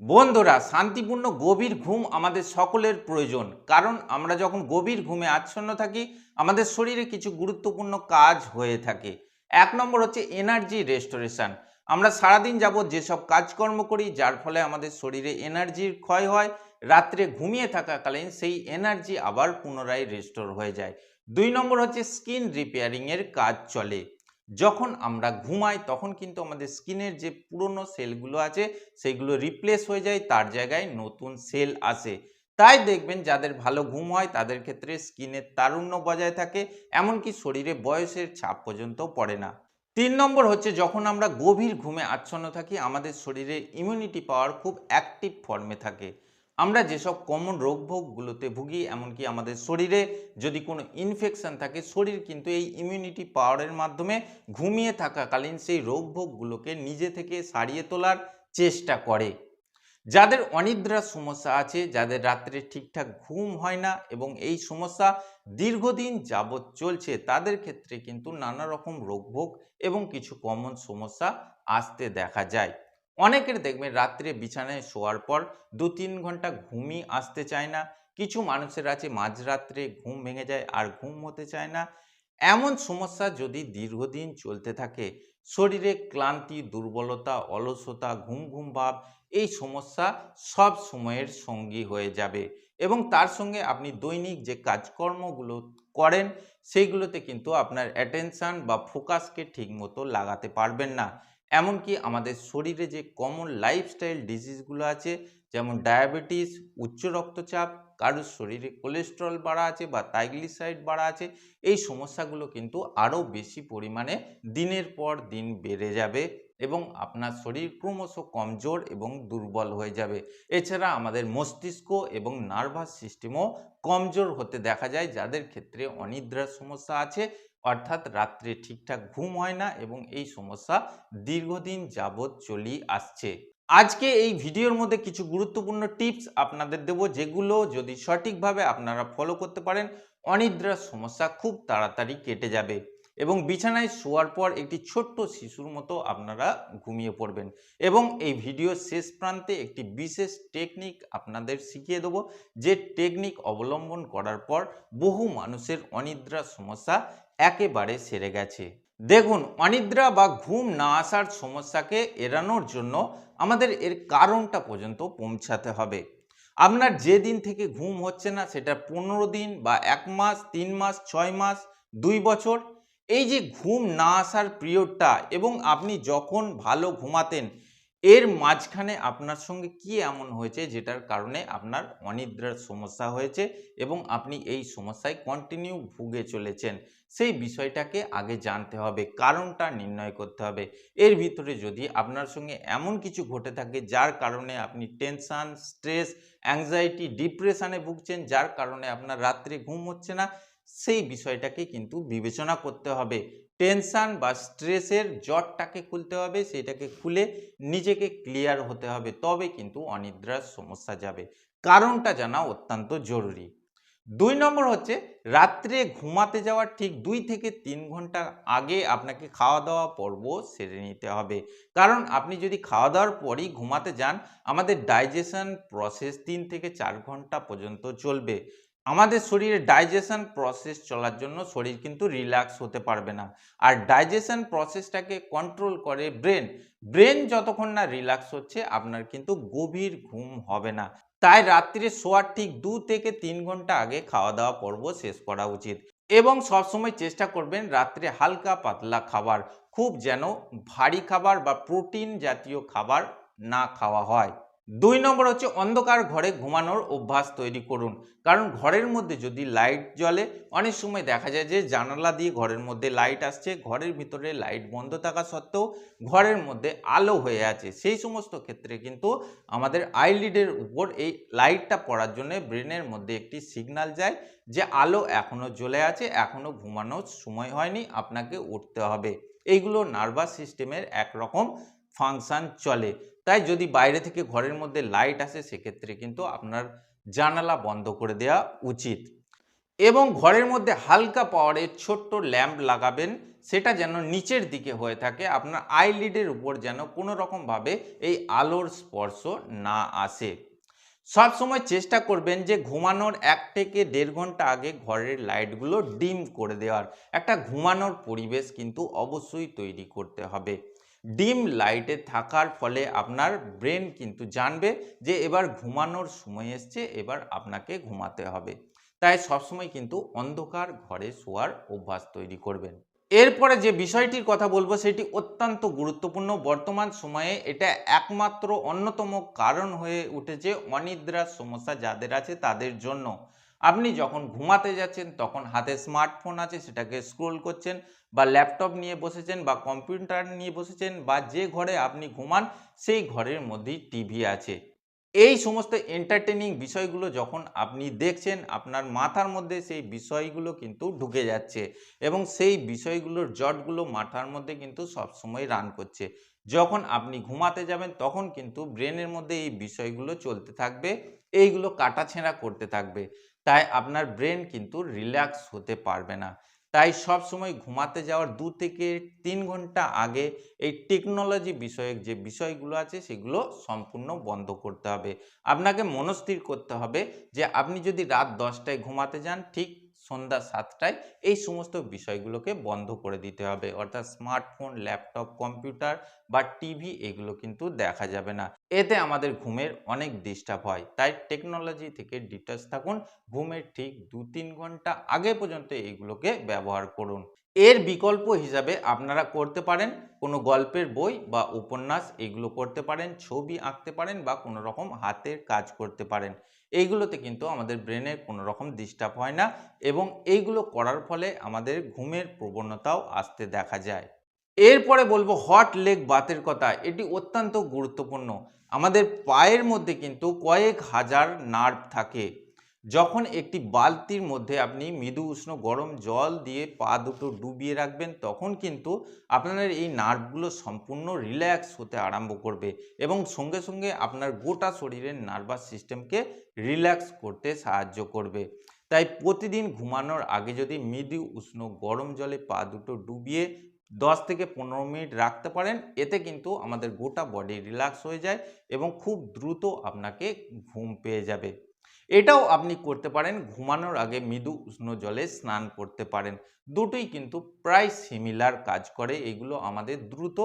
বন্ধুরা, শান্তিপূর্ণ গভীর ঘুম আমাদের সকলের প্রয়োজন। কারণ আমরা যখন গভীর ঘুমে আচ্ছন্ন থাকি, আমাদের শরীরে কিছু গুরুত্বপূর্ণ কাজ হয়ে থাকে। এক নম্বর হচ্ছে এনার্জি রেস্টোরেশন আমরা সারাদিন যাবৎ যেসব কাজকর্ম করি, যার ফলে আমাদের শরীরে এনার্জির ক্ষয় হয়, রাত্রে ঘুমিয়ে থাকাকালীন সেই এনার্জি আবার পুনরায় রেস্টোর হয়ে যায়। দুই নম্বর হচ্ছে স্কিন রিপেয়ারিংয়ের কাজ চলে। যখন আমরা ঘুমাই, তখন কিন্তু আমাদের স্কিনের যে পুরনো সেলগুলো আছে, সেগুলো রিপ্লেস হয়ে যায়, তার জায়গায় নতুন সেল আসে। তাই দেখবেন যাদের ভালো ঘুম হয়, তাদের ক্ষেত্রে স্কিনের তারুণ্য বজায় থাকে, এমনকি শরীরে বয়সের ছাপ পর্যন্ত পড়ে না। তিন নম্বর হচ্ছে, যখন আমরা গভীর ঘুমে আচ্ছন্ন থাকি, আমাদের শরীরে ইমিউনিটি পাওয়ার খুব অ্যাক্টিভ ফর্মে থাকে। আমরা যেসব কমন রোগ ভোগগুলোতে ভুগি, এমনকি আমাদের শরীরে যদি কোনো ইনফেকশন থাকে, শরীর কিন্তু এই ইমিউনিটি পাওয়ারের মাধ্যমে ঘুমিয়ে থাকাকালীন সেই রোগ ভোগগুলোকে নিজে থেকে সারিয়ে তোলার চেষ্টা করে। যাদের অনিদ্রার সমস্যা আছে, যাদের রাত্রে ঠিকঠাক ঘুম হয় না এবং এই সমস্যা দীর্ঘদিন যাবৎ চলছে, তাদের ক্ষেত্রে কিন্তু নানা রকম রোগভোগ এবং কিছু কমন সমস্যা আসতে দেখা যায়। অনেকের দেখবেন রাত্রে বিছানায় শোয়ার পর দু তিন ঘণ্টা ঘুমই আসতে চায় না। কিছু মানুষের আছে মাঝরাত্রে ঘুম ভেঙে যায় আর ঘুম হতে চায় না। এমন সমস্যা যদি দীর্ঘদিন চলতে থাকে, শরীরে ক্লান্তি, দুর্বলতা, অলসতা, ঘুম ঘুম ভাব, এই সমস্যা সব সময়ের সঙ্গী হয়ে যাবে এবং তার সঙ্গে আপনি দৈনিক যে কাজকর্মগুলো করেন, সেইগুলোতে কিন্তু আপনার অ্যাটেনশান বা ফোকাসকে ঠিকমতো লাগাতে পারবেন না। এমনকি আমাদের শরীরে যে কমন লাইফস্টাইল ডিজিজগুলো আছে, যেমন ডায়াবেটিস উচ্চ রক্তচাপ, কারোর শরীরে কোলেস্টেরল বাড়া আছে বা টাইগ্লিসাইড বাড়া আছে, এই সমস্যাগুলো কিন্তু আরও বেশি পরিমাণে দিনের পর দিন বেড়ে যাবে এবং আপনার শরীর ক্রমশ কমজোর এবং দুর্বল হয়ে যাবে। এছাড়া আমাদের মস্তিষ্ক এবং নার্ভাস সিস্টেমও কমজোর হতে দেখা যায়, যাদের ক্ষেত্রে অনিদ্রার সমস্যা আছে অর্থাৎ রাত্রে ঠিকঠাক ঘুম হয় না এবং এই সমস্যা দীর্ঘদিন যাবৎ চলি আসছে। আজকে এই ভিডিওর মধ্যে কিছু গুরুত্বপূর্ণ টিপস আপনাদের দেব, যেগুলো যদি সঠিকভাবে আপনারা ফলো করতে পারেন, অনিদ্রার সমস্যা খুব তাড়াতাড়ি কেটে যাবে। এবং বিছানায় শোয়ার পর একটি ছোট্ট শিশুর মতো আপনারা ঘুমিয়ে পড়বেন। এবং এই ভিডিওর শেষ প্রান্তে একটি বিশেষ টেকনিক আপনাদের শিখিয়ে দেবো, যে টেকনিক অবলম্বন করার পর বহু মানুষের অনিদ্রার সমস্যা একেবারে সেরে গেছে। দেখুন, অনিদ্রা বা ঘুম না আসার সমস্যাকে এড়ানোর জন্য আমাদের এর কারণটা পর্যন্ত পৌঁছাতে হবে। আপনার যে দিন থেকে ঘুম হচ্ছে না, সেটা পনেরো দিন বা এক মাস, তিন মাস, ছয় মাস, দুই বছর এই যে ঘুম না আসার পিরিয়ডটা এবং আপনি যখন ভালো ঘুমাতেন, এর মাঝখানে আপনার সঙ্গে কি এমন হয়েছে যেটার কারণে আপনার অনিদ্রার সমস্যা হয়েছে এবং আপনি এই সমস্যায় কন্টিনিউ ভুগে চলেছেন? সেই বিষয়টাকে আগে জানতে হবে, কারণটা নির্ণয় করতে হবে। এর ভিতরে যদি আপনার সঙ্গে এমন কিছু ঘটে থাকে যার কারণে আপনি টেনশান স্ট্রেস অ্যাংজাইটি ডিপ্রেশানে ভুগছেন, যার কারণে আপনার রাত্রে ঘুম হচ্ছে না সেই বিষয়টাকে কিন্তু বিবেচনা করতে হবে। টেনশান বা স্ট্রেসের জটটাকে খুলতে হবে, সেটাকে খুলে নিজেকে ক্লিয়ার হতে হবে, তবে কিন্তু অনিদ্রার সমস্যা যাবে। কারণটা জানা অত্যন্ত জরুরি। দুই নম্বর হচ্ছে, রাত্রে ঘুমাতে যাওয়ার ঠিক দুই থেকে তিন ঘণ্টা আগে আপনাকে খাওয়া দাওয়া পর্ব সেরে নিতে হবে। কারণ আপনি যদি খাওয়া দাওয়ার পরই ঘুমাতে যান, আমাদের ডাইজেশন প্রসেস তিন থেকে চার ঘণ্টা পর্যন্ত চলবে। আমাদের শরীরে ডাইজেশন প্রসেস চলার জন্য শরীর কিন্তু রিল্যাক্স হতে পারবে না। আর ডাইজেশন প্রসেসটাকে কন্ট্রোল করে ব্রেন ব্রেন যতক্ষণ না রিল্যাক্স হচ্ছে, আপনার কিন্তু গভীর ঘুম হবে না। তাই রাত্রিরে শোয়ার ঠিক দু থেকে তিন ঘণ্টা আগে খাওয়া দাওয়া পর্ব শেষ করা উচিত। এবং সবসময় চেষ্টা করবেন রাত্রে হালকা পাতলা খাবার, খুব যেন ভারী খাবার বা প্রোটিন জাতীয় খাবার না খাওয়া হয়। দুই নম্বর হচ্ছে অন্ধকার ঘরে ঘুমানোর অভ্যাস তৈরি করুন। কারণ ঘরের মধ্যে যদি লাইট জ্বলে, অনেক সময় দেখা যায় যে জানালা দিয়ে ঘরের মধ্যে লাইট আসছে, ঘরের ভিতরে লাইট বন্ধ থাকা সত্ত্বেও ঘরের মধ্যে আলো হয়ে আছে। সেই সমস্ত ক্ষেত্রে কিন্তু আমাদের আইলিডের উপর এই লাইটটা পড়ার জন্য ব্রেনের মধ্যে একটি সিগন্যাল যায় যে আলো এখনও জ্বলে আছে এখনও ঘুমানোর সময় হয়নি, আপনাকে উঠতে হবে। এইগুলো নার্ভাস সিস্টেমের একরকম ফাংশন চলে। তাই যদি বাইরে থেকে ঘরের মধ্যে লাইট আসে, সেক্ষেত্রে কিন্তু আপনার জানালা বন্ধ করে দেওয়া উচিত। এবং ঘরের মধ্যে হালকা পাওয়ারের ছোট্ট ল্যাম্প লাগাবেন, সেটা যেন নিচের দিকে হয়ে থাকে, আপনার আইলিডের উপর যেন কোনো রকমভাবে এই আলোর স্পর্শ না আসে। সব সময় চেষ্টা করবেন যে ঘুমানোর এক থেকে দেড় ঘণ্টা আগে ঘরের লাইটগুলো ডিম করে দেওয়ার। একটা ঘুমানোর পরিবেশ কিন্তু অবশ্যই তৈরি করতে হবে। ডিম লাইটে থাকার ফলে আপনার ব্রেন কিন্তু জানবে যে এবার ঘুমানোর সময় এসছে, এবার আপনাকে ঘুমাতে হবে। তাই সবসময় কিন্তু অন্ধকার ঘরে শোয়ার অভ্যাস তৈরি করবেন। এরপরে যে বিষয়টির কথা বলব, সেটি অত্যন্ত গুরুত্বপূর্ণ। বর্তমান সময়ে এটা একমাত্র অন্যতম কারণ হয়ে উঠেছে অনিদ্রার সমস্যা যাদের আছে তাদের জন্য। আপনি যখন ঘুমাতে যাচ্ছেন, তখন হাতে স্মার্টফোন আছে, সেটাকে স্ক্রোল করছেন বা ল্যাপটপ নিয়ে বসেছেন বা কম্পিউটার নিয়ে বসেছেন বা যে ঘরে আপনি ঘুমান, সেই ঘরের মধ্যেই টিভি আছে। এই সমস্ত এন্টারটেনিং বিষয়গুলো যখন আপনি দেখছেন, আপনার মাথার মধ্যে সেই বিষয়গুলো কিন্তু ঢুকে যাচ্ছে এবং সেই বিষয়গুলোর জটগুলো মাথার মধ্যে কিন্তু সবসময় রান করছে। যখন আপনি ঘুমাতে যাবেন, তখন কিন্তু ব্রেনের মধ্যে এই বিষয়গুলো চলতে থাকবে, এইগুলো কাটাছেঁড়া করতে থাকবে। তাই আপনার ব্রেন কিন্তু রিল্যাক্স হতে পারবে না। তাই সব সময় ঘুমাতে যাওয়ার দু থেকে তিন ঘণ্টা আগে এই টেকনোলজি বিষয়ক যে বিষয়গুলো আছে সেগুলো সম্পূর্ণ বন্ধ করতে হবে। আপনাকে মনস্থির করতে হবে যে আপনি যদি রাত দশটায় ঘুমাতে যান ঠিক সন্ধ্যা সাতটায় এই সমস্ত বিষয়গুলোকে বন্ধ করে দিতে হবে। অর্থাৎ স্মার্টফোন, ল্যাপটপ, কম্পিউটার বা টিভি এগুলো কিন্তু দেখা যাবে না। এতে আমাদের ঘুমের অনেক ডিস্টার্ব হয়। তাই টেকনোলজি থেকে ডিটাচ থাকুন। ঘুমের ঠিক দু তিন ঘণ্টা আগে পর্যন্ত এইগুলোকে ব্যবহার করুন। এর বিকল্প হিসাবে আপনারা করতে পারেন কোনো গল্পের বই বা উপন্যাস। এগুলো করতে পারেন, ছবি আঁকতে পারেন বা কোনো রকম হাতের কাজ করতে পারেন। এইগুলোতে কিন্তু আমাদের ব্রেনে কোনো রকম ডিস্টার্ব হয় না এবং এইগুলো করার ফলে আমাদের ঘুমের প্রবণতাও আসতে দেখা যায়। এরপরে বলব হট লেগ বাতের কথা, এটি অত্যন্ত গুরুত্বপূর্ণ। আমাদের পায়ের মধ্যে কিন্তু কয়েক হাজার নার্ভ থাকে। যখন একটি বালতির মধ্যে আপনি মৃদু উষ্ণ গরম জল দিয়ে পা দুটো ডুবিয়ে রাখবেন, তখন কিন্তু আপনার এই নার্ভগুলো সম্পূর্ণ রিল্যাক্স হতে আরম্ভ করবে এবং সঙ্গে সঙ্গে আপনার গোটা শরীরের নার্ভাস সিস্টেমকে রিল্যাক্স করতে সাহায্য করবে। তাই প্রতিদিন ঘুমানোর আগে যদি মৃদু উষ্ণ গরম জলে পা দুটো ডুবিয়ে দশ থেকে পনেরো মিনিট রাখতে পারেন, এতে কিন্তু আমাদের গোটা বডি রিল্যাক্স হয়ে যায় এবং খুব দ্রুত আপনাকে ঘুম পেয়ে যাবে। এটাও আপনি করতে পারেন, ঘুমানোর আগে মৃদু উষ্ণ জলে স্নান করতে পারেন। দুটোই কিন্তু প্রায় সিমিলার কাজ করে, এগুলো আমাদের দ্রুত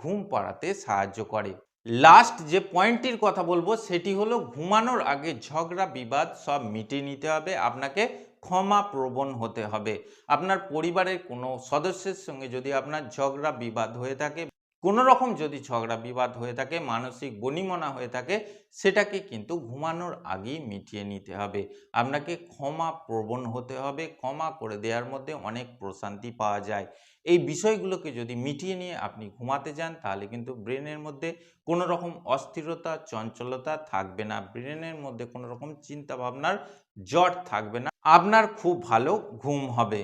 ঘুম পাড়াতে সাহায্য করে। লাস্ট যে পয়েন্টটির কথা বলব, সেটি হলো ঘুমানোর আগে ঝগড়া, বিবাদ সব মিটিয়ে নিতে হবে, আপনাকে ক্ষমা প্রবণ হতে হবে। আপনার পরিবারের কোনো সদস্যের সঙ্গে যদি আপনার ঝগড়া, বিবাদ হয়ে থাকে কোনো রকম যদি ঝগড়া বিবাদ হয়ে থাকে, মানসিক বনিমনা হয়ে থাকে, সেটাকে কিন্তু ঘুমানোর আগেই মিটিয়ে নিতে হবে। আপনাকে ক্ষমা প্রবণ হতে হবে, ক্ষমা করে দেওয়ার মধ্যে অনেক প্রশান্তি পাওয়া যায়। এই বিষয়গুলোকে যদি মিটিয়ে নিয়ে আপনি ঘুমাতে যান, তাহলে কিন্তু ব্রেনের মধ্যে কোনো রকম অস্থিরতা, চঞ্চলতা থাকবে না। ব্রেনের মধ্যে কোনো রকম চিন্তা ভাবনার জট থাকবে না। আপনার খুব ভালো ঘুম হবে।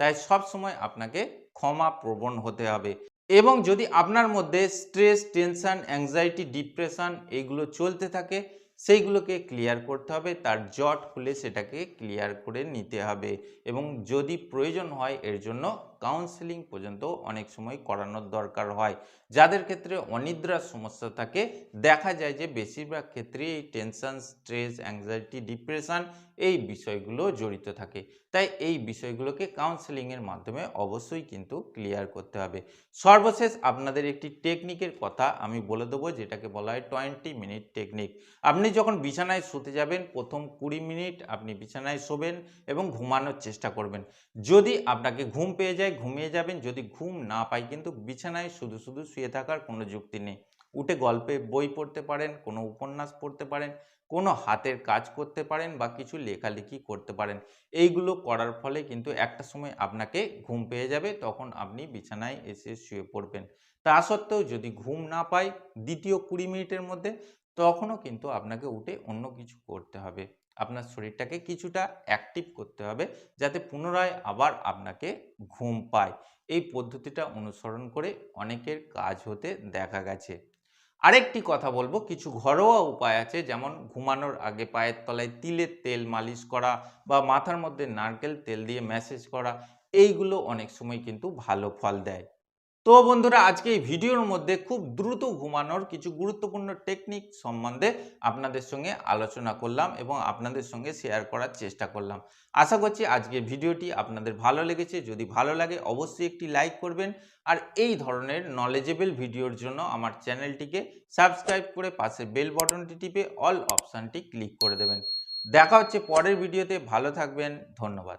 তাই সব সময় আপনাকে ক্ষমা প্রবণ হতে হবে। এবং যদি আপনার মধ্যে স্ট্রেস, টেনশান অ্যাংজাইটি ডিপ্রেশান এইগুলো চলতে থাকে, সেইগুলোকে ক্লিয়ার করতে হবে, তার জট খুলে সেটাকে ক্লিয়ার করে নিতে হবে এবং যদি প্রয়োজন হয় এর জন্য কাউন্সেলিং পর্যন্ত অনেক সময় করানোর দরকার হয়। যাদের ক্ষেত্রে অনিদ্রার সমস্যা থাকে, দেখা যায় যে বেশিরভাগ ক্ষেত্রে এই টেনশন স্ট্রেস অ্যাংজাইটি ডিপ্রেশন এই বিষয়গুলো জড়িত থাকে। তাই এই বিষয়গুলোকে কাউন্সেলিংয়ের মাধ্যমে অবশ্যই কিন্তু ক্লিয়ার করতে হবে। সর্বশেষ আপনাদের একটি টেকনিকের কথা আমি বলে দেবো, যেটাকে বলা হয় টোয়েন্টি মিনিট টেকনিক আপনি যখন বিছানায় শুতে যাবেন, প্রথম কুড়ি মিনিট আপনি বিছানায় শোবেন এবং ঘুমানোর চেষ্টা করবেন। যদি আপনাকে ঘুম পেয়ে যায় ঘুমিয়ে যাবেন, যদি ঘুম না পাই কিন্তু বিছানায় শুধু শুধু শুয়ে থাকার কোনো যুক্তি নেই। উঠে গল্পে বই পড়তে পারেন, কোনো উপন্যাস পড়তে পারেন, কোনো হাতের কাজ করতে পারেন বা কিছু লেখালেখি করতে পারেন। এইগুলো করার ফলে কিন্তু একটা সময় আপনাকে ঘুম পেয়ে যাবে, তখন আপনি বিছানায় এসে শুয়ে পড়বেন। তা সত্ত্বেও যদি ঘুম না পাই দ্বিতীয় কুড়ি মিনিটের মধ্যে, তখনও কিন্তু আপনাকে উঠে অন্য কিছু করতে হবে। আপনার শরীরটাকে কিছুটা অ্যাক্টিভ করতে হবে যাতে পুনরায় আবার আপনাকে ঘুম পায়। এই পদ্ধতিটা অনুসরণ করে অনেকের কাজ হতে দেখা গেছে। আরেকটি কথা বলব, কিছু ঘরোয়া উপায় আছে, যেমন ঘুমানোর আগে পায়ের তলায় তিলের তেল মালিশ করা বা মাথার মধ্যে নারকেল তেল দিয়ে ম্যাসেজ করা। এইগুলো অনেক সময় কিন্তু ভালো ফল দেয়। তো বন্ধুরা, আজকে এই ভিডিওর মধ্যে খুব দ্রুত ঘুমানোর কিছু গুরুত্বপূর্ণ টেকনিক সম্বন্ধে আপনাদের সঙ্গে আলোচনা করলাম এবং আপনাদের সঙ্গে শেয়ার করার চেষ্টা করলাম। আশা করছি আজকে ভিডিওটি আপনাদের ভালো লেগেছে। যদি ভালো লাগে, অবশ্যই একটি লাইক করবেন। আর এই ধরনের নলেজেবল ভিডিওর জন্য আমার চ্যানেলটিকে সাবস্ক্রাইব করে পাশে বেল বটনটি টিপে অল অপশানটি ক্লিক করে দেবেন। দেখা হচ্ছে পরের ভিডিওতে। ভালো থাকবেন। ধন্যবাদ।